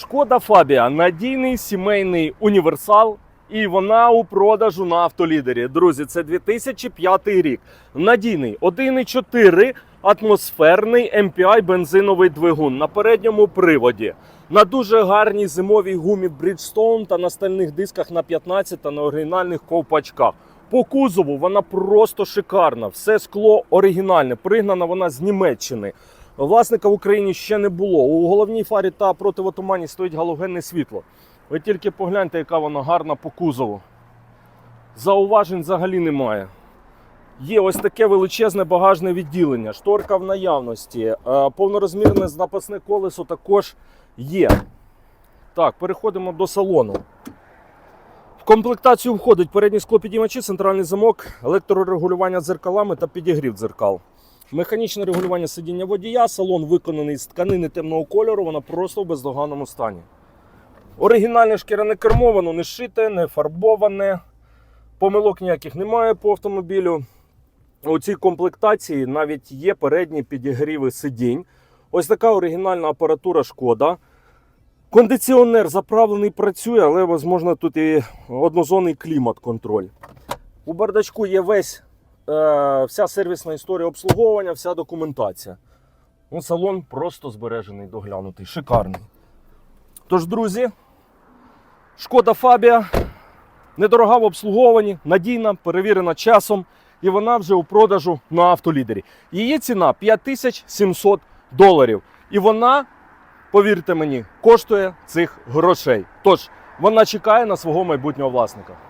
Шкода Фабія надійний сімейний універсал. І вона у продажу на автолідері. Друзі, це 2005 рік. Надійний 1,4 атмосферний MPI бензиновий двигун на передньому приводі. На дуже гарній зимовій гумі Bridgestone та на стальних дисках на 15 та на оригінальних ковпачках. По кузову вона просто шикарна. Все скло оригінальне. Пригнана вона з Німеччини. Власника в Україні ще не було. У головній фарі та противотумані стоїть галогенне світло. Ви тільки погляньте, яка вона гарна по кузову. Зауважень взагалі немає. Є ось таке величезне багажне відділення, шторка в наявності, е, повнорозмірне запасне колесо також є. Так, переходимо до салону. В комплектацію входить передні склопідіймачі, центральний замок, електрорегулювання дзеркалами та підігрів дзеркал. Механічне регулювання сидіння водія, салон виконаний з тканини темного кольору, вона просто в бездоганному стані. Оригінальне шкіряне кермо, воно не шите, не фарбоване. Помилок ніяких немає по автомобілю. У цій комплектації навіть є передні підігріви сидінь. Ось така оригінальна апаратура шкода. Кондиціонер заправлений працює, але, можливо, тут і однозонний клімат-контроль. У бардачку є весь, вся сервісна історія обслуговування, вся документація. Ну, салон просто збережений, доглянутий, шикарний. Тож, друзі, шкода Фабія недорога в обслуговуванні, надійна, перевірена часом, і вона вже у продажу на автолідері. Її ціна 5700 доларів. І вона, повірте мені, коштує цих грошей. Тож вона чекає на свого майбутнього власника.